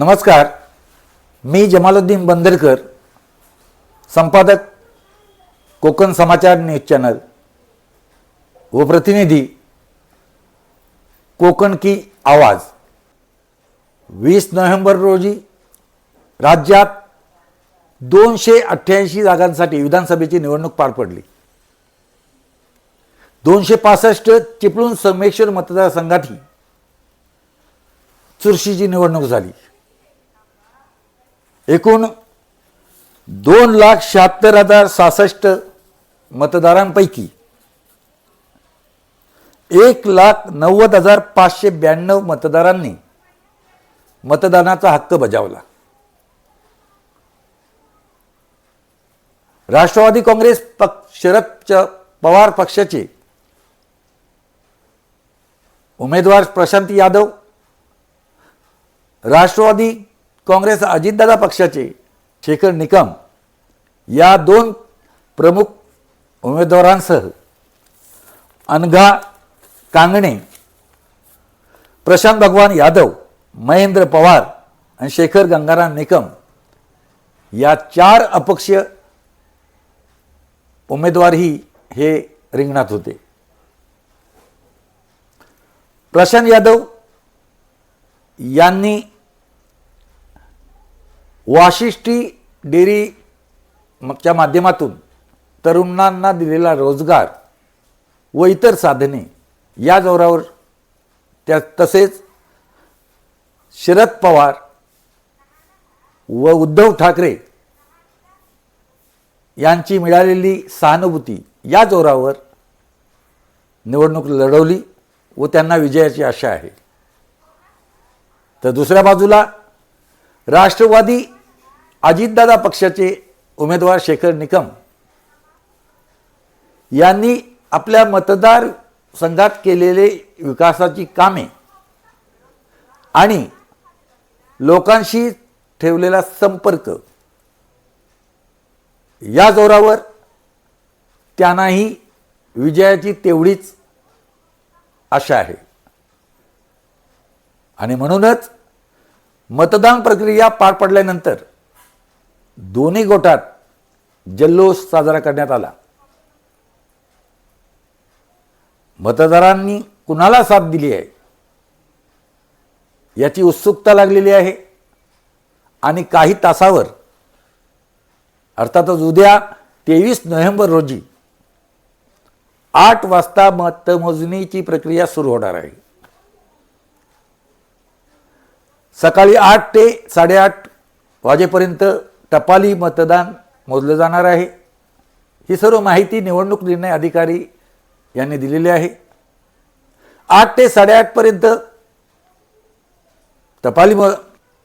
नमस्कार. मी जमालुद्दीन बंदरकर संपादक कोकण समाचार news channel. व प्रतिनिधी कोकण की आवाज. वीस नोव्हेंबर रोजी राज्यात दोनशे अठ्ठ्याऐंशी जागांसाठी विधानसभेची निवडणूक पार पडली. दोनशे पासष्ट चिपळूण संमेश्वर मतदारसंघातही चुरशीची निवडणूक झाली. एकूण दोन लाख शहात्तर हजार सहासष्ट मतदारांपैकी एक लाख नव्वद हजार पाचशे ब्याण्णव मतदारांनी मतदानाचा हक्क बजावला. राष्ट्रवादी काँग्रेस पक्ष शरद च- पवार पक्षाचे उमेदवार प्रशांत यादव राष्ट्रवादी काँग्रेस अजितदादा पक्षाचे शेखर निकम या दोन प्रमुख उमेदवारांसह अनघा कांगणे प्रशांत भगवान यादव महेंद्र पवार आणि शेखर गंगाराम निकम या चार अपक्ष उमेदवारही हे रिंगणात होते. प्रशांत यादव यांनी वाशिष्ठी डेअरी च्या माध्यमातून तरुणांना दिलेला रोजगार व इतर साधने या जोरावर त्या तसेच शरद पवार व उद्धव ठाकरे यांची मिळालेली सहानुभूती या जोरावर निवडणूक लढवली व त्यांना विजयाची आशा आहे. तर दुसऱ्या बाजूला राष्ट्रवादी अजितदादा पक्षाचे उमेदवार शेखर निकम यांनी आपल्या मतदार संघात केलेले विकासाची कामे आणि लोकांशी ठेवलेला संपर्क या जोरावर त्यांनाही विजयाची तेवढीच आशा आहे. आणि म्हणूनच मतदान प्रक्रिया पार पडल्यानंतर दोन्ही गोटात जल्लोष साजरा करण्यात आला. मतदारांनी कुणाला साथ दिली आहे? याची उत्सुकता लागलेली आहे. आणि काही तासावर अर्थातच उद्या तेवीस नोव्हेंबर रोजी आठ वाजता मतमोजणीची प्रक्रिया सुरू होणार आहे. सकाळी आठ ते साडेआठ वाजेपर्यंत टपाली मतदान मोजलं जाणार आहे. ही सर्व माहिती निवडणूक निर्णय अधिकारी यांनी दिलेली आहे. आठ ते साडेआठपर्यंत टपाली म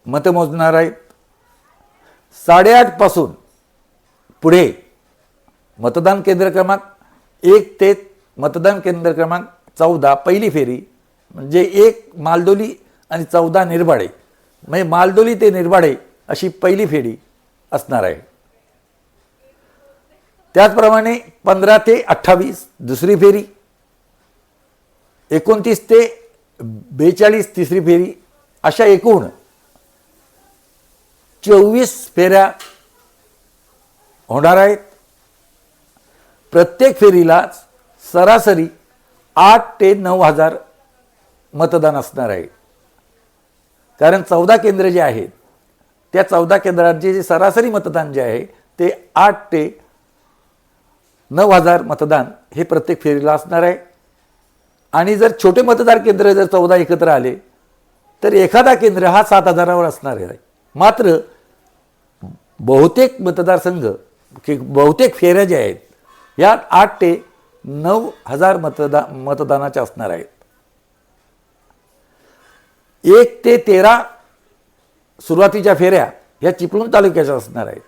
मतमोजणार आहेत. साडेआठपासून पुढे मतदान केंद्र क्रमांक एक ते मतदान केंद्र क्रमांक चौदा पहिली फेरी म्हणजे एक मालदोली आणि चौदा निर्बाडे. म्हणजे मालदोली ते निर्बाडे अशी पहिली फेरी असणार आहे. त्याचप्रमाणे पंधरा ते अठ्ठावीस दुसरी फेरी. एकोणतीस ते बेचाळीस तिसरी फेरी. अशा एकूण चोवीस फेऱ्या होणार आहेत. प्रत्येक फेरीला सरासरी आठ ते नऊ हजार मतदान असणार आहे. कारण चौदा केंद्र जे आहेत त्या चौदा केंद्रांचे जे सरासरी मतदान जे आहे ते आठ ते नऊ हजार मतदान हे प्रत्येक फेरीला असणार आहे. आणि जर छोटे मतदार केंद्र जर चौदा एकत्र आले तर एखादा केंद्र हा सात हजारावर असणार आहे. मात्र बहुतेक मतदारसंघ की बहुतेक फेऱ्या ज्या आहेत यात आठ ते नऊ हजार मतदा मतदानाच्या असणार आहेत. एक ते तेरा सुरुवातीच्या फेऱ्या ह्या चिपळूण तालुक्याच्या असणार आहेत.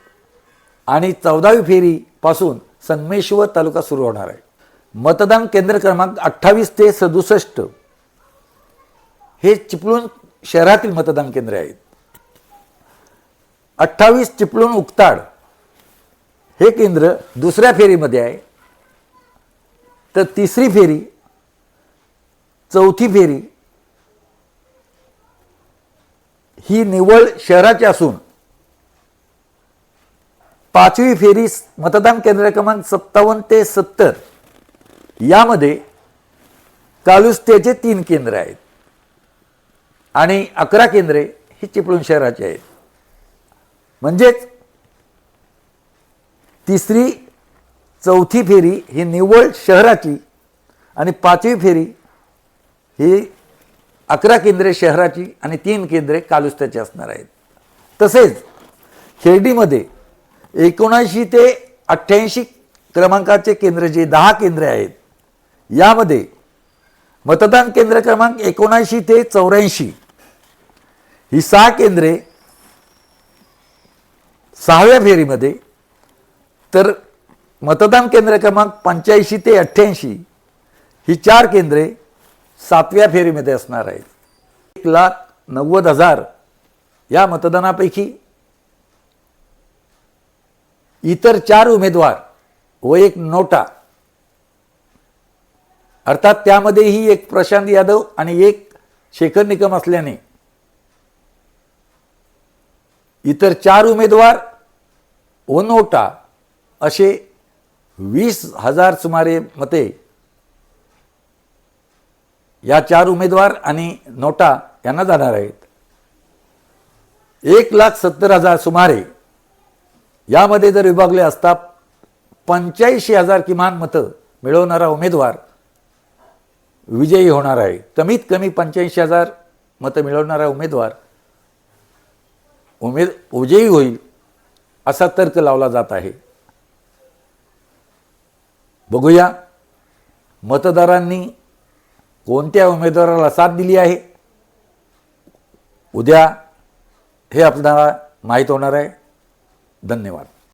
आणि चौदावी फेरीपासून संगमेश्वर तालुका सुरू होणार आहे. मतदान केंद्र क्रमांक अठ्ठावीस ते सदुसष्ट हे चिपळूण शहरातील मतदान केंद्र आहेत. अठ्ठावीस चिपळूण उक्ताड हे केंद्र दुसऱ्या फेरीमध्ये आहे. तर तिसरी फेरी चौथी फेरी ही निवड शहराची असून पाचवी फेरी मतदान केंद्र क्रमांक सत्तावन्न ते सत्तर यामध्ये कालुस्त्याचे तीन केंद्र आहेत. आणि अकरा केंद्रे ही चिपळूण शहराची आहेत. म्हणजेच तिसरी चौथी फेरी ही निव्वळ शहराची आणि पाचवी फेरी ही अकरा केंद्रे शहराची आणि तीन केंद्रे कालुस्त्याची असणार आहेत. तसेच खेर्डीमध्ये एकोणऐंशी ते अठ्ठ्याऐंशी क्रमांकाचे केंद्र जे दहा केंद्रे आहेत यामध्ये मतदान केंद्र क्रमांक एकोणऐंशी ते चौऱ्याऐंशी ही सहा केंद्रे सहाव्या फेरीमध्ये तर मतदान केंद्र क्रमांक पंच्याऐंशी ते अठ्ठ्याऐंशी ही चार केंद्रे सातव्या फेरीमध्ये असणार आहेत एक लाख नव्वद हजार या मतदानापैकी इतर चार उमेदवार व एक नोटा. अर्थात त्यामध्येही एक प्रशांत यादव आणि एक शेखर निकम असल्याने इतर चार उमेदवार व नोटा असे वीस हजार सुमारे मते या चार उमेदवार आणि नोटा यांना जाणार आहेत. एक लाख सत्तर हजार सुमारे यामध्ये जर विभागले असता पंच्याऐंशी हजार किमान मतं मिळवणारा उमेदवार विजयी होणार आहे. कमीत कमी पंच्याऐंशी हजार मतं मिळवणारा उमेदवार उमेद विजयी होईल असा तर्क लावला जात आहे. बघूया मतदारांनी कोणत्या उमेदवाराला साथ दिली आहे? उद्या हे आपल्याला माहीत होणार आहे. धन्यवाद.